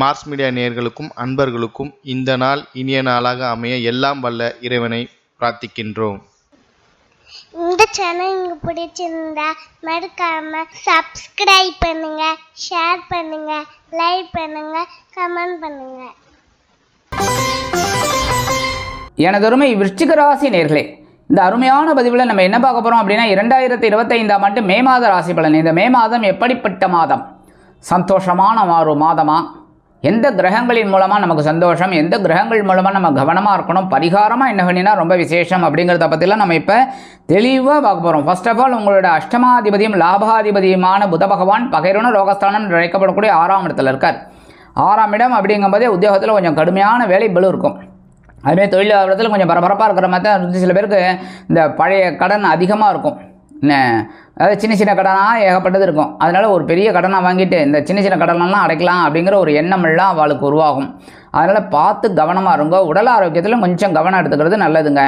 Mars media நேயர்களுக்கும் அன்பர்களுக்கும் இந்த நாள் இனிய நாளாக அமைய எல்லாம் வல்ல இறைவனை பிரார்த்திக்கின்றோம். இந்த சேனல் உங்களுக்கு பிடிச்சிருந்தா மறக்காம சப்ஸ்கிரைப் பண்ணுங்க ஷேர் பண்ணுங்க லைக் பண்ணுங்க கமெண்ட் பண்ணுங்க. எனதொருமை விருச்சிக ராசி நேர்களே இந்த அருமையான பதிவில் நம்ம என்ன பார்க்க போகிறோம் அப்படின்னா இரண்டாயிரத்தி இருபத்தைந்தாம் ஆண்டு மே மாத ராசி பலன். இந்த மே மாதம் எப்படிப்பட்ட மாதம்? சந்தோஷமான ஒரு மாதமா? எந்த கிரகங்களின் மூலமாக நமக்கு சந்தோஷம் எந்த கிரகங்கள் மூலமாக நம்ம கவனமாக இருக்கணும் பரிகாரமாக என்ன பண்ணினா ரொம்ப விசேஷம் அப்படிங்கிறத பற்றிலாம் நம்ம இப்போ தெளிவாக பார்க்க போகிறோம் ஃபர்ஸ்ட் ஆஃப் ஆல் உங்களோட அஷ்டமாதிபதியும் லாபாதிபதியுமான புத பகவான் பகைரன ரோகஸ்தானம் அழைக்கப்படக்கூடிய ஆறாம் இடத்துல இருக்கார். ஆறாம் இடம் அப்படிங்கும்போதே உத்தியோகத்தில் கொஞ்சம் கடுமையான வேலை பலு இருக்கும். அதுமாதிரி தொழில் கொஞ்சம் பரபரப்பாக இருக்கிற மாதிரி தான் சில பேருக்கு இந்த பழைய கடன் அதிகமாக இருக்கும். அதாவது சின்ன சின்ன கடனாக ஏகப்பட்டது இருக்கும். அதனால் ஒரு பெரிய கடனை வாங்கிட்டு இந்த சின்ன சின்ன கடனெல்லாம் அடைக்கலாம் அப்படிங்கிற ஒரு எண்ணமெல்லாம் அவளுக்கு உருவாகும். அதனால் பார்த்து கவனமாக இருங்க. உடல் ஆரோக்கியத்தில் கொஞ்சம் கவனம் எடுத்துக்கிறது நல்லதுங்க.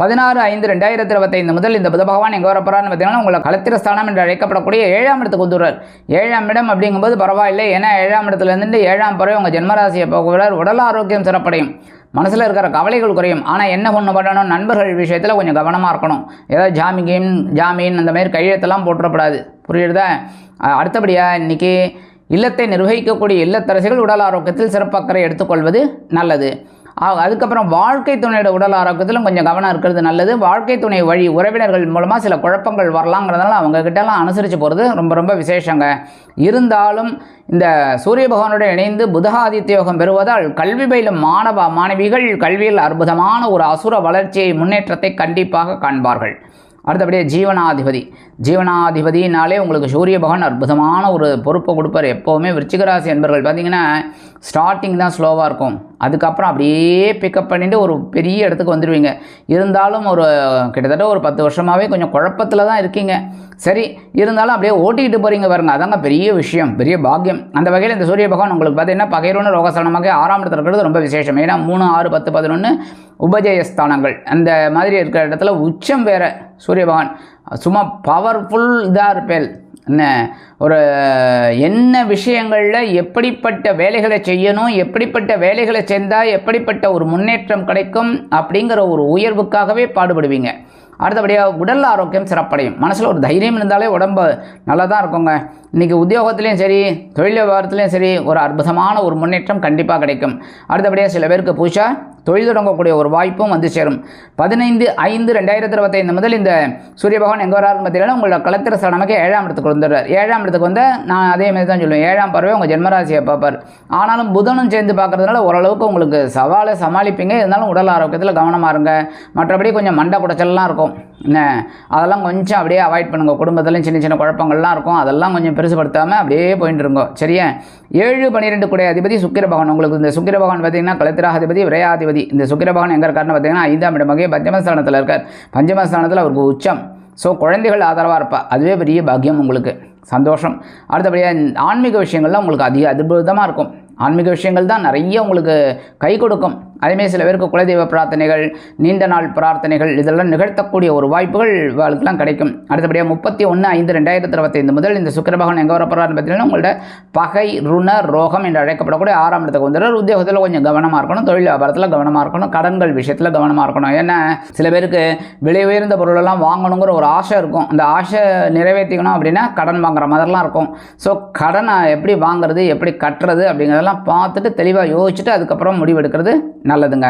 பதினாறு ஐந்து ரெண்டாயிரத்தி இருபத்தைந்து முதல் இந்த புத பகவான் எங்கே வரப்போறான்னு பார்த்தீங்கன்னா உங்களை கலத்திரஸ்தானம் என்று அழைக்கப்படக்கூடிய ஏழாம் இடத்துக்கு வந்துடுறார். ஏழாம் இடம் அப்படிங்கும்போது பரவாயில்லை. ஏன்னா ஏழாம் இடத்துல இருந்துட்டு ஏழாம் பறவை உங்கள் ஜென்மராசியை போகிறார் உடல் ஆரோக்கியம் சிறப்படையும். மனசில் இருக்கிற கவலைகள் குறையும். ஆனால் என்ன ஒன்று பண்ணணும்? நண்பர்கள் விஷயத்தில் கொஞ்சம் கவனமாக இருக்கணும். ஏதாவது ஜாமீன் ஜாமீன் அந்த மாதிரி கையெழுத்தெல்லாம் போட்டுறக்கூடாது. புரியுறதா? அடுத்தபடியாக இன்றைக்கி இல்லத்தை நிர்வகிக்கக்கூடிய இல்லத்தரசிகள் உடல் ஆரோக்கியத்தில் சிறப்பக்கறை எடுத்துக்கொள்வது நல்லது. அதுக்கப்புறம் வாழ்க்கை துணையோட உடல் ஆரோக்கியத்திலும் கொஞ்சம் கவனம் இருக்கிறது நல்லது. வாழ்க்கை துணை வழி உறவினர்கள் மூலமாக சில குழப்பங்கள் வரலாங்கிறதுனால அவங்க கிட்டலாம் அனுசரித்து போகிறது ரொம்ப ரொம்ப விசேஷங்க. இருந்தாலும் இந்த சூரிய பகவானோட இணைந்து புதகாதித்ய யோகம் பெறுவதால் கல்வி பயிலும் மாணவ மாணவிகள் கல்வியில் அற்புதமான ஒரு அசுர வளர்ச்சியை முன்னேற்றத்தை கண்டிப்பாக காண்பார்கள். அடுத்தபடியே ஜீவனாதிபதி. ஜீவனாதிபதினாலே உங்களுக்கு சூரிய பகவான் அற்புதமான ஒரு பொறுப்பை கொடுப்பார். எப்போவுமே விருச்சிகராசி என்பர்கள் பார்த்தீங்கன்னா ஸ்டார்டிங் தான் ஸ்லோவாக இருக்கும். அதுக்கப்புறம் அப்படியே பிக்கப் பண்ணிட்டு ஒரு பெரிய இடத்துக்கு வந்துடுவீங்க இருந்தாலும் ஒரு கிட்டத்தட்ட ஒரு பத்து வருஷமாகவே கொஞ்சம் குழப்பத்தில் தான் இருக்கீங்க. சரி இருந்தாலும் அப்படியே ஓட்டிக்கிட்டு போகிறீங்க பாருங்கள் அதாங்க பெரிய விஷயம் பெரிய பாக்கியம். அந்த வகையில் இந்த சூரிய பகவான் உங்களுக்கு பார்த்தீங்கன்னா பகைரோன ரோகசலமாக ஆறாம் இடத்துல இருக்கிறது ரொம்ப விசேஷம். ஏன்னா மூணு ஆறு பத்து பதினொன்று உபஜயஸ்தானங்கள் அந்த மாதிரி இருக்கிற இடத்துல உச்சம் வேறு. சூரிய பகவான் சும்மா பவர்ஃபுல் இதாக இருப்பேல் என்ன? ஒரு என்ன விஷயங்களில் எப்படிப்பட்ட வேலைகளை செய்யணும் எப்படிப்பட்ட வேலைகளை செஞ்சால் எப்படிப்பட்ட ஒரு முன்னேற்றம் கிடைக்கும் அப்படிங்கிற ஒரு உயர்வுக்காகவே பாடுபடுவீங்க. அடுத்தபடியாக உடல் ஆரோக்கியம் சிறப்படையும். மனசில் ஒரு தைரியம் இருந்தாலே உடம்பு நல்லா தான் இருக்குங்க. இன்றைக்கி உத்தியோகத்துலேயும் சரி தொழில் விவகாரத்துலேயும் சரி ஒரு அற்புதமான ஒரு முன்னேற்றம் கண்டிப்பாக கிடைக்கும். அடுத்தபடியாக சில பேருக்கு புதுசாக தொழில் தொடங்கக்கூடிய ஒரு வாய்ப்பும் வந்து சேரும். பதினைந்து ஐந்து ரெண்டாயிரத்தி இருபத்தைந்து முதல் இந்த சூரிய பகவான் எங்கே வராருன்னு பார்த்தீங்கன்னா உங்களோட கலத்திர சடமைக்கு ஏழாம் இடத்துக்கு வந்துடுறார். ஏழாம் இடத்துக்கு வந்து நான் அதே மாதிரி தான் சொல்லுவேன். ஏழாம் பறவை உங்கள் ஜென்மராசியை பார்ப்பார். ஆனாலும் புதனும் சேர்ந்து பார்க்கறதுனால ஓரளவுக்கு உங்களுக்கு சவாலை சமாளிப்பீங்க. இருந்தாலும் உடல் ஆரோக்கியத்தில் கவனமாக இருங்க. மற்றபடி கொஞ்சம் மண்டை குடைச்சல்லாம் இருக்கும். என்ன? அதெல்லாம் கொஞ்சம் அப்படியே அவாய்ட் பண்ணுங்கள் குடும்பத்துலையும் சின்ன சின்ன குழப்பங்கள்லாம் இருக்கும். அதெல்லாம் கொஞ்சம் பெருசுபடுத்தாமல் அப்படியே போயிட்டு இருங்கோ. சரியா? ஏழு பன்னிரெண்டு குடை அதிபதி சுக்கிர பகவான். உங்களுக்கு இந்த சுக்கிர பகவான் பார்த்தீங்கன்னா கலத்திராதிபதி விரையாதிபதி. இந்த சுக்கிர பகவான் எங்கே இருக்காருன்னு பார்த்தீங்கன்னா ஐந்தாம் இடமாக பஞ்சமஸ்தானத்தில் இருக்கார். பஞ்சமஸ்தானத்தில் அவருக்கு உச்சம். ஸோ குழந்தைகள் ஆதரவாக இருப்பா. அதுவே பெரிய பாக்கியம் உங்களுக்கு. சந்தோஷம். அடுத்தபடியாக ஆன்மீக விஷயங்கள்லாம் உங்களுக்கு அதிக அற்புதமாக இருக்கும். ஆன்மீக விஷயங்கள் தான் நிறைய உங்களுக்கு கை கொடுக்கும். அதேமாரி சில பேருக்கு குலதெய்வ பிரார்த்தனைகள் நீண்ட நாள் பிரார்த்தனைகள் இதெல்லாம் நிகழ்த்தக்கூடிய ஒரு வாய்ப்புகள் வாழ்க்கெல்லாம் கிடைக்கும். அடுத்தபடியாக முப்பத்தி ஒன்று ஐந்து ரெண்டாயிரத்தி இருபத்தைந்து முதல் இந்த சுக்கரபகவான் எங்கே வரப்படுறாருன்னு பார்த்தீங்கன்னா உங்களோட பகை ருண ரோகம் என்று அழைக்கப்படக்கூடிய ஆறாம் இடத்துக்கு வந்துடுறார். உத்தியோகத்தில் கொஞ்சம் கவனமாக இருக்கணும் தொழில் வியாபாரத்தில் கவனமாக இருக்கணும் கடன்கள் விஷயத்தில் கவனமாக இருக்கணும். ஏன்னா சில பேருக்கு விலை உயர்ந்த பொருளெல்லாம் வாங்கணுங்கிற ஒரு ஆசை இருக்கும். அந்த ஆசை நிறைவேற்றிக்கணும் அப்படின்னா கடன் வாங்குற மாதிரிலாம் இருக்கும். ஸோ கடனை எப்படி வாங்குறது எப்படி கட்டுறது அப்படிங்கிறதெல்லாம் பார்த்துட்டு தெளிவாக யோசிச்சுட்டு அதுக்கப்புறம் முடிவெடுக்கிறது நல்லதுங்க.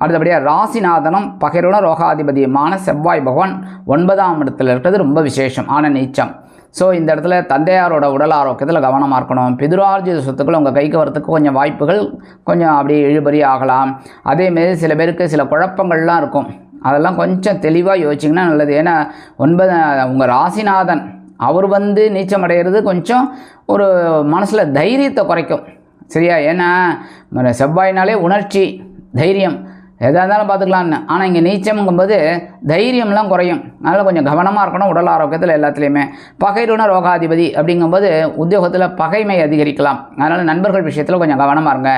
அடுத்தபடியாக ராசிநாதனும் பகிரோன ரோகாதிபதியுமான செவ்வாய் பகவான் ஒன்பதாம் இடத்துல இருக்கிறது ரொம்ப விசேஷம். ஆன நீச்சம். ஸோ இந்த இடத்துல தந்தையாரோட உடல் ஆரோக்கியத்தில் கவனமாக இருக்கணும். பிதுரார்ஜித சொத்துக்கள் உங்கள் கைக்கு வரத்துக்கு கொஞ்சம் வாய்ப்புகள் கொஞ்சம் அப்படியே இழுபறி ஆகலாம். அதேமாரி சில பேருக்கு சில குழப்பங்கள்லாம் இருக்கும். அதெல்லாம் கொஞ்சம் தெளிவாக யோசிச்சிங்கன்னா நல்லது. ஏன்னா ஒன்பது உங்கள் ராசிநாதன் அவர் வந்து நீச்சம் அடைகிறது கொஞ்சம் ஒரு மனசில் தைரியத்தை குறைக்கும். சரியா? ஏன்னா செவ்வாய்னாலே உணர்ச்சி. தைரியம் எதாக இருந்தாலும் பார்த்துக்கலான்னு. ஆனால் இங்கே நீச்சம்ங்கும்போது தைரியம்லாம் குறையும். அதனால் கொஞ்சம் கவனமாக இருக்கணும் உடல் ஆரோக்கியத்தில் எல்லாத்துலேயுமே. பகைருண ரோகாதிபதி அப்படிங்கும்போது உத்தியோகத்தில் பகைமை அதிகரிக்கலாம். அதனால் நண்பர்கள் விஷயத்தில் கொஞ்சம் கவனமாக இருங்க.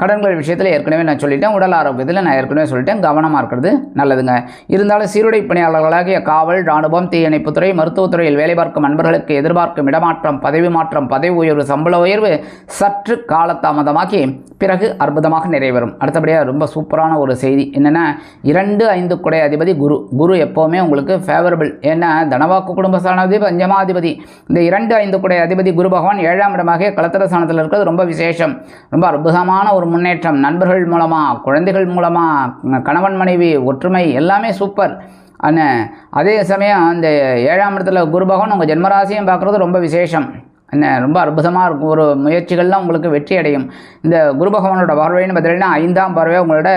கடன்கள் விஷயத்தில் ஏற்கனவே நான் சொல்லிட்டேன் உடல் ஆரோக்கியத்தில் நான் ஏற்கனவே சொல்லிட்டேன் கவனமாக இருக்கிறது நல்லதுங்க. இருந்தாலும் சீருடை பணியாளர்களாகிய காவல் ராணுவம் தீயணைப்புத்துறை மருத்துவத்துறையில் வேலை பார்க்கும் நண்பர்களுக்கு எதிர்பார்க்கும் இடமாற்றம் பதவி மாற்றம் பதவி உயர்வு சம்பள உயர்வு சற்று காலதாமதமாகி பிறகு அற்புதமாக நிறைவேறும். அடுத்தபடியாக ரொம்ப சூப்பரான ஒரு செய்தி என்னென்னா இரண்டு ஐந்து குடை அதிபதி குரு. குரு எப்போவுமே உங்களுக்கு ஃபேவரபிள் ஏன்னா தனவாக்கு குடும்பஸ்தானாதிபதி பஞ்சமாதிபதி. இந்த இரண்டு ஐந்து குடை அதிபதி குரு பகவான் ஏழாம் இடமாக களத்திர ஸ்தானத்தில் இருக்கிறது ரொம்ப விசேஷம். ரொம்ப அற்புதமான ஒரு முன்னேற்றம். நண்பர்கள் மூலமாக குழந்தைகள் மூலமாக கணவன் மனைவி ஒற்றுமை எல்லாமே சூப்பர் அண்ணே அதே சமயம் அந்த ஏழாம் இடத்துல குரு பகவான் உங்கள் ஜென்மராசியும் பார்க்குறது ரொம்ப விசேஷம். என்ன ரொம்ப அற்புதமாக இருக்கும். ஒரு முயற்சிகள்லாம் உங்களுக்கு வெற்றி அடையும். இந்த குரு பகவானோட பார்வைன்னு பார்த்தீங்கன்னா ஐந்தாம் பார்வை உங்களோட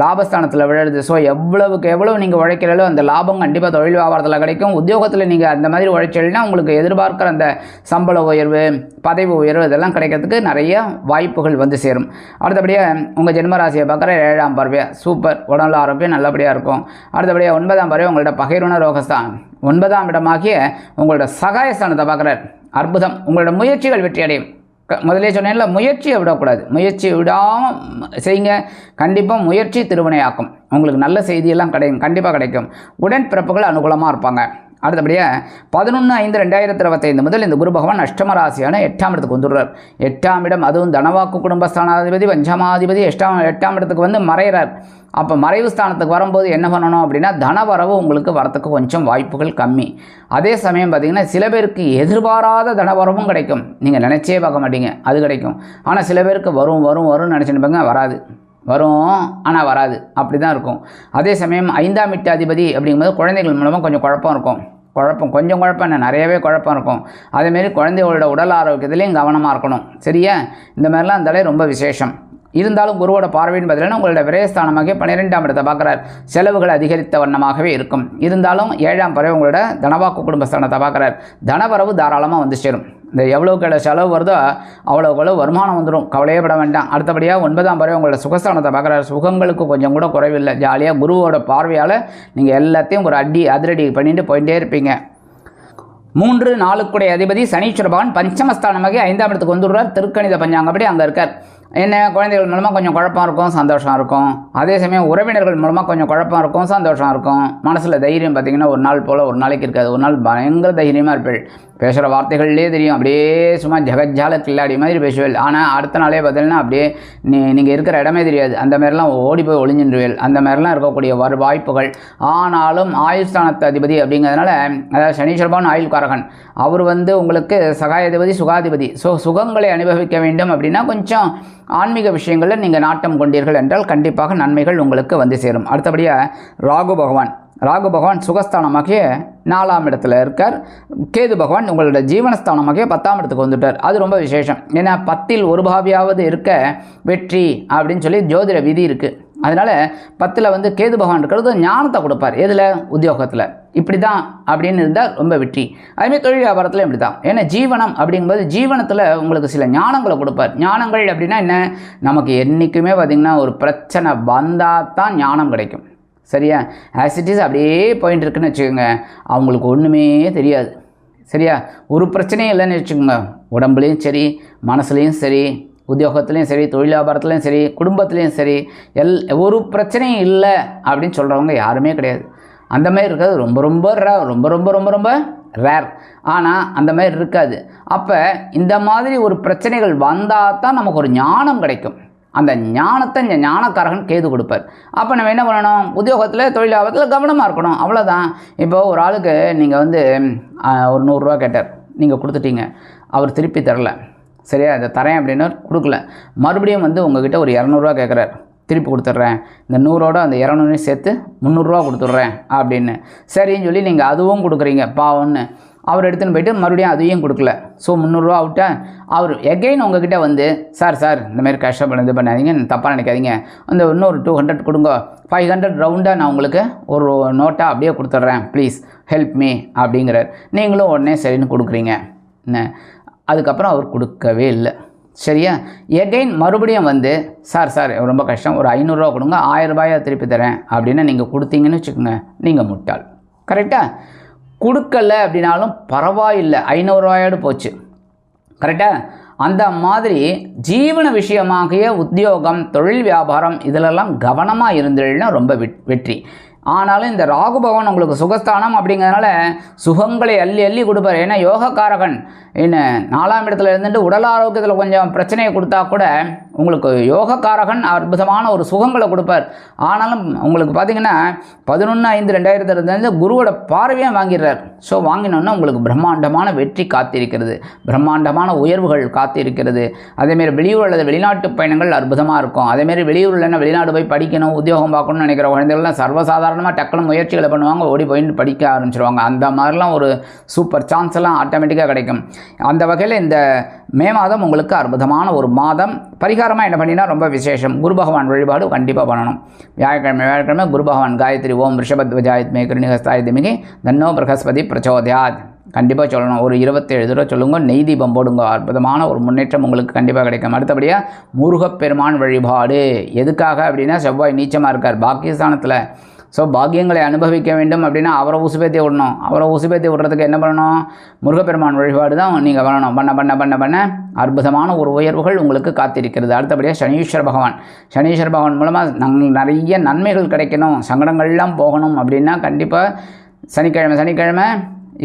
லாபஸ்தானத்தில் விழுது ஸோ எவ்வளவுக்கு எவ்வளவு நீங்கள் உழைக்கிறீங்களோ அந்த லாபம் கண்டிப்பாக தொழில் வியாபாரத்தில் கிடைக்கும். உத்தியோகத்தில் நீங்கள் அந்த மாதிரி உழைச்சீங்கன்னா உங்களுக்கு எதிர்பார்க்குற அந்த சம்பள உயர்வு பதவி உயர்வு இதெல்லாம் கிடைக்கிறதுக்கு நிறைய வாய்ப்புகள் வந்து சேரும். அடுத்தபடியாக உங்கள் ஜென்மராசியை பார்க்குற ஏழாம் பார்வையாக சூப்பர் உடல் ஆரோக்கியம் நல்லபடியாக இருக்கும். அடுத்தபடியாக ஒன்பதாம் பார்வை உங்களோட பகைருண ரோகஸ்தான். ஒன்பதாம் இடமாகிய உங்களோட சகாயஸ்தானத்தை பார்க்குறார். அற்புதம். உங்களோட முயற்சிகள் வெற்றி அடையும் க- முதலே சொன்னேன்ல முயற்சியை விடக்கூடாது. முயற்சி விடாமல் செய்யுங்க கண்டிப்பாக முயற்சி திருவினையாக்கும். உங்களுக்கு நல்ல செய்தியெல்லாம் கிடைக்கும் கண்டிப்பாக கிடைக்கும். உடன்பிறப்புகள் அனுகூலமாக இருப்பாங்க. அடுத்தபடியாக பதினொன்று ஐந்து ரெண்டாயிரத்தி இருபத்தைந்து முதல் இந்த குரு பகவான் அஷ்டம ராசியான எட்டாம் இடத்துக்கு வந்துடுறார். எட்டாம் இடம் அதுவும் தனவாக்கு குடும்பஸ்தானாதிபதி பஞ்சமாதிபதி எட்டாம் எட்டாம் இடத்துக்கு வந்து மறைகிறார். அப்போ மறைவு ஸ்தானத்துக்கு வரும்போது என்ன பண்ணணும் அப்படின்னா தனவரவு உங்களுக்கு வரத்துக்கு கொஞ்சம் வாய்ப்புகள் கம்மி. அதே சமயம் பார்த்திங்கன்னா சில பேருக்கு எதிர்பாராத தனவரவும் கிடைக்கும். நீங்கள் நினச்சே பார்க்க மாட்டீங்க அது கிடைக்கும். ஆனால் சில பேருக்கு வரும் வரும் வரும்னு நினச்சிட்டு வராது. வரும் ஆனால் வராது. அப்படி தான் இருக்கும். அதே சமயம் ஐந்தாம் இட்டு அதிபதி அப்படிங்கும்போது குழந்தைகள் மூலமாக கொஞ்சம் குழப்பம் இருக்கும். குழப்பம் கொஞ்சம் குழப்பம் என்ன நிறையவே குழப்பம் இருக்கும். அதேமாரி குழந்தைகளோட உடல் ஆரோக்கியத்துலேயும் கவனமாக இருக்கணும். சரியா? இந்த மாதிரிலாம் இருந்தாலே ரொம்ப விசேஷம். இருந்தாலும் குருவோட பார்வையின் பதிலான உங்களோட விரயஸ்தானமாக பன்னிரெண்டாம் இடத்தை பார்க்குறார். செலவுகள் அதிகரித்த வண்ணமாகவே இருக்கும். இருந்தாலும் ஏழாம் பறவை உங்களோட தனவாக்கு குடும்பஸ்தானத்தை பார்க்குறார். தனவரவு தாராளமாக வந்து சேரும். இந்த எவ்வளோக்கு செலவு வருதோ அவ்வளோக்கு வருமானம் வந்துடும் கவலையே பட வேண்டாம். அடுத்தபடியாக ஒன்பதாம் பறவை உங்களோட சுகஸ்தானத்தை பார்க்குறாரு. சுகங்களுக்கு கொஞ்சம் கூட குறைவில்லை. ஜாலியாக குருவோட பார்வையால் நீங்கள் எல்லாத்தையும் ஒரு அடி அதிரடி பண்ணிட்டு போயிட்டே இருப்பீங்க. மூன்று நாளுக்குடைய அதிபதி சனீஸ்வர பகவான் பஞ்சமஸ்தானமாகி ஐந்தாம் இடத்துக்கு வந்துடுறார். திருக்கணித பஞ்சாங்கப்படி அங்கே இருக்கார். என்ன குழந்தைகள் மூலமாக கொஞ்சம் குழப்பம் இருக்கும் சந்தோஷம் இருக்கும். அதே சமயம் உறவினர்கள் மூலமாக கொஞ்சம் குழப்பம் இருக்கும் சந்தோஷம் இருக்கும். மனசில் தைரியம் பார்த்திங்கன்னா ஒரு நாள் போல் ஒரு நாளைக்கு இருக்காது. ஒரு நாள் பயங்கர தைரியமாக இருப்பேள். பேசுகிற வார்த்தைகள்லேயே தெரியும். அப்படியே சும்மா ஜெகஜால கில்லாடி மாதிரி பேசுவேள். ஆனால் அடுத்த நாளே பார்த்தீங்கன்னா அப்படியே நீ நீங்கள் இருக்கிற இடமே தெரியாது. அந்த மாதிரிலாம் ஓடி போய் ஒளிஞ்சின்றுவேல் அந்த மாதிரிலாம் இருக்கக்கூடிய வரு வாய்ப்புகள். ஆனாலும் ஆயுஸ்தானத்து அதிபதி அப்படிங்கிறதுனால அதாவது சனீஸ்வரபான் ஆயுள்காரகன் அவர் வந்து உங்களுக்கு சகாயாதிபதி சுகாதிபதி. ஸோ சுகங்களை அனுபவிக்க வேண்டும் அப்படின்னா கொஞ்சம் ஆன்மீக விஷயங்களில் நீங்கள் நாட்டம் கொண்டீர்கள் என்றால் கண்டிப்பாக நன்மைகள் உங்களுக்கு வந்து சேரும். அடுத்தபடியாக ராகு பகவான். ராகு பகவான் சுகஸ்தானமாகிய நாலாம் இடத்துல இருக்கார். கேது பகவான் உங்களோட ஜீவனஸ்தானமாகிய பத்தாம் இடத்துக்கு வந்துட்டார். அது ரொம்ப விசேஷம். ஏன்னா பத்தில் ஒரு பாவியாவது இருக்க வெற்றி அப்படின்னு சொல்லி ஜோதிட விதி இருக்குது அதனால் பத்தில் வந்து கேது பகவான் இருக்கிறது ஞானத்தை கொடுப்பார். எதில்? உத்தியோகத்தில். இப்படி தான் அப்படின்னு இருந்தால் ரொம்ப வெற்றி. அதுமாதிரி தொழில் வியாபாரத்தில் இப்படி தான் ஏன்னா ஜீவனம் அப்படிங்கும்போது ஜீவனத்தில் உங்களுக்கு சில ஞானங்களை கொடுப்பார். ஞானங்கள் அப்படின்னா என்ன? நமக்கு என்றைக்குமே பார்த்திங்கன்னா ஒரு பிரச்சனை வந்தால் தான் ஞானம் கிடைக்கும். சரியா? ஆஸ் இட் இஸ் அப்படியே போயிட்டு இருக்குன்னு வச்சுக்கோங்க. அவங்களுக்கு ஒன்றுமே தெரியாது. சரியா? ஒரு பிரச்சனையும் இல்லைன்னு வச்சுக்கோங்க. உடம்புலையும் சரி மனசுலேயும் சரி உத்தியோகத்துலேயும் சரி தொழில் வியாபாரத்துலேயும் சரி குடும்பத்துலேயும் சரி எல் ஒரு பிரச்சனையும் இல்லை அப்படின்னு சொல்கிறவங்க யாருமே கிடையாது. அந்த மாதிரி இருக்கிறது ரொம்ப ரொம்ப ரொம்ப ரொம்ப ரொம்ப ரொம்ப ரேர் ஆனால் அந்த மாதிரி இருக்காது. அப்போ இந்த மாதிரி ஒரு பிரச்சனைகள் வந்தால் தான் நமக்கு ஒரு ஞானம் கிடைக்கும். அந்த ஞானத்தை இந்த ஞானக்காரகன் கேது கொடுப்பார். அப்போ நம்ம என்ன பண்ணணும்? உத்தியோகத்தில் தொழிலாபத்தில் கவனமாக இருக்கணும். அவ்வளோதான் இப்போ ஒரு ஆளுக்கு நீங்கள் வந்து ஒரு நூறுரூவா கேட்டார். நீங்கள் கொடுத்துட்டீங்க. அவர் திருப்பி தரல. சரியா? இதை தரேன் அப்படின்னு கொடுக்கல. மறுபடியும் வந்து உங்ககிட்ட ஒரு இரநூறுவா கேட்குறாரு. திருப்பி கொடுத்துட்றேன். இந்த நூறோட அந்த இரநூறையும் சேர்த்து முந்நூறுரூவா கொடுத்துட்றேன் அப்படின்னு. சரின்னு சொல்லி நீங்கள் அதுவும் கொடுக்குறீங்க பாவம்னு. அவர் எடுத்துன்னு போயிட்டு மறுபடியும் அதையும் கொடுக்கல. ஸோ முந்நூறுரூவா விட்டா அவர் எகைன் உங்ககிட்ட வந்து சார் சார் இந்தமாரி கஷ்டப்பட இது பண்ணாதீங்க தப்பாக நினைக்காதீங்க. அந்த இன்னொரு டூ ஹண்ட்ரட் கொடுங்க. ஃபைவ் ஹண்ட்ரட் ரவுண்டாக நான் உங்களுக்கு ஒரு நோட்டாக அப்படியே கொடுத்துட்றேன். ப்ளீஸ் ஹெல்ப் மீ அப்படிங்கிறார். நீங்களும் உடனே சரின்னு கொடுக்குறீங்க. என்ன? அதுக்கப்புறம் அவர் கொடுக்கவே இல்லை. சரியா? எகைன் மறுபடியும் வந்து சார் சார் ரொம்ப கஷ்டம். ஒரு ஐநூறுரூவா கொடுங்க. ஆயிரம் திருப்பி தரேன். அப்படின்னு நீங்கள் கொடுத்தீங்கன்னு வச்சுக்கோங்க. நீங்கள் முட்டாள். கரெக்டாக கொடுக்கல அப்படின்னாலும் பரவாயில்லை. ஐநூறுரூவாயோடு போச்சு. கரெக்டாக அந்த மாதிரி ஜீவன விஷயமாகிய உத்தியோகம் தொழில் வியாபாரம் இதிலெல்லாம் கவனமாக இருந்தீங்கன்னா ரொம்ப வெட்- வெற்றி. ஆனாலும் இந்த ராகு பகவான் உங்களுக்கு சுகஸ்தானம் அப்படிங்கிறதுனால சுகங்களை அள்ளி அள்ளி கொடுப்பார். ஏன்னா யோகக்காரகன். என்ன நாலாம் இடத்துல இருந்துட்டு உடல் ஆரோக்கியத்தில் கொஞ்சம் பிரச்சனையை கொடுத்தா கூட உங்களுக்கு யோகக்காரகன் அற்புதமான ஒரு சுகங்களை கொடுப்பார். ஆனாலும் உங்களுக்கு பார்த்தீங்கன்னா பதினொன்று ஐந்து ரெண்டாயிரத்தி இருபத்தஞ்சு குருவோட பார்வையாக வாங்கிடுறார். ஸோ வாங்கினோன்னா உங்களுக்கு பிரம்மாண்டமான வெற்றி காத்திருக்கிறது. பிரம்மாண்டமான உயர்வுகள் காத்திருக்கிறது. அதேமாரி வெளியூர் அல்லது வெளிநாட்டு பயணங்கள் அற்புதமாக இருக்கும். அதேமாரி வெளியூரில் என்ன வெளிநாடு போய் படிக்கணும் உத்தியோகம் பார்க்கணும்னு நினைக்கிற குழந்தைகள்லாம் சர்வசாதாரணமாக டக்குனு முயற்சிகளை பண்ணுவாங்க ஓடி போய் படிக்க ஆரம்பிச்சிருவாங்க. அந்த மாதிரிலாம் ஒரு சூப்பர் சான்ஸ் எல்லாம் ஆட்டோமேட்டிக்காக கிடைக்கும். அந்த வகையில் இந்த மே மாதம் உங்களுக்கு அற்புதமான ஒரு மாதம். பரிகாரமாக என்ன பண்ணினா ரொம்ப விசேஷம். குரு பகவான் வழிபாடு கண்டிப்பாக பண்ணணும். வியாழக்கிழமை வியாழக்கிழமை குரு பகவான் காயத்ரி ஓம் ரிஷபத்வஜாயத்மே கிருணிகஸ்தாயத்மிகி தன்னோ பிரகஸ்பதி பிரச்சோதயாத். கண்டிப்பாக சொல்லணும். ஒரு இருபத்தேழு தடவை சொல்லுங்க. நெய் தீபம் போடுங்க. அற்புதமான ஒரு முன்னேற்றம் உங்களுக்கு கண்டிப்பாக கிடைக்கும். அடுத்தபடியாக முருகப்பெருமான் வழிபாடு. எதுக்காக அப்படின்னா செவ்வாய் நீச்சமாக இருக்கார். பாக்கியஸ்தானத்தில் ஸோ பாக்கியங்களை அனுபவிக்க வேண்டும் அப்படின்னா அவரை உசுபேத்தி விடணும். அவரை உசுபேத்தி விடுறதுக்கு என்ன பண்ணணும்? முருகப்பெருமான் வழிபாடு தான் நீங்கள் பண்ணணும். பண்ண பண்ண பண்ண பண்ண அற்புதமான ஒரு உயர்வுகள் உங்களுக்கு காத்திருக்கிறது. அடுத்தபடியாக சனீஸ்வர பகவான். சனீஸ்வர பகவான் மூலமாக நங் நிறைய நன்மைகள் கிடைக்கணும். சங்கடங்கள்லாம் போகணும் அப்படின்னா கண்டிப்பாக சனிக்கிழமை சனிக்கிழமை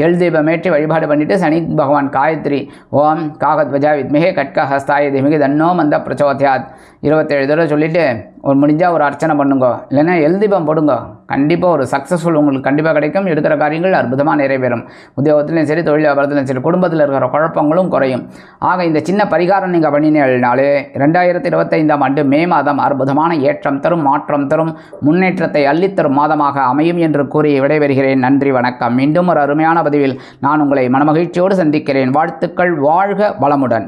எல் தீபமேற்றி வழிபாடு பண்ணிட்டு சனி பகவான் காயத்ரி. ஓம் காகத்வஜா வித்மிகே கட்க ஹஸ்தாய திமிகி தன்னோ மந்த பிரச்சோத்யாத். இருபத்தேழு தடவை சொல்லிவிட்டு ஒரு முடிஞ்சால் ஒரு அர்ச்சனை பண்ணுங்க. இல்லைன்னா எழுதிப்பம் போடுங்க. கண்டிப்பாக ஒரு சக்ஸஸ்ஃபுல் உங்களுக்கு கண்டிப்பாக கிடைக்கும். எடுக்கிற காரியங்கள் அற்புதமாக நிறைவேறும். உத்தியோகத்துலையும் சரி தொழில் வியாபாரத்துலையும் சரி குடும்பத்தில் இருக்கிற குழப்பங்களும் குறையும். ஆக இந்த சின்ன பரிகாரம் நீங்கள் பண்ணினாலே ரெண்டாயிரத்தி இருபத்தைந்தாம் ஆண்டு மே மாதம் அற்புதமான ஏற்றம் தரும் மாற்றம் தரும் முன்னேற்றத்தை அள்ளித்தரும் மாதமாக அமையும் என்று கூறி விடைபெறுகிறேன். நன்றி வணக்கம். மீண்டும் ஒரு அருமையான பதிவில் நான் உங்களை மனமகிழ்ச்சியோடு சந்திக்கிறேன். வாழ்த்துக்கள் வாழ்க வளமுடன்.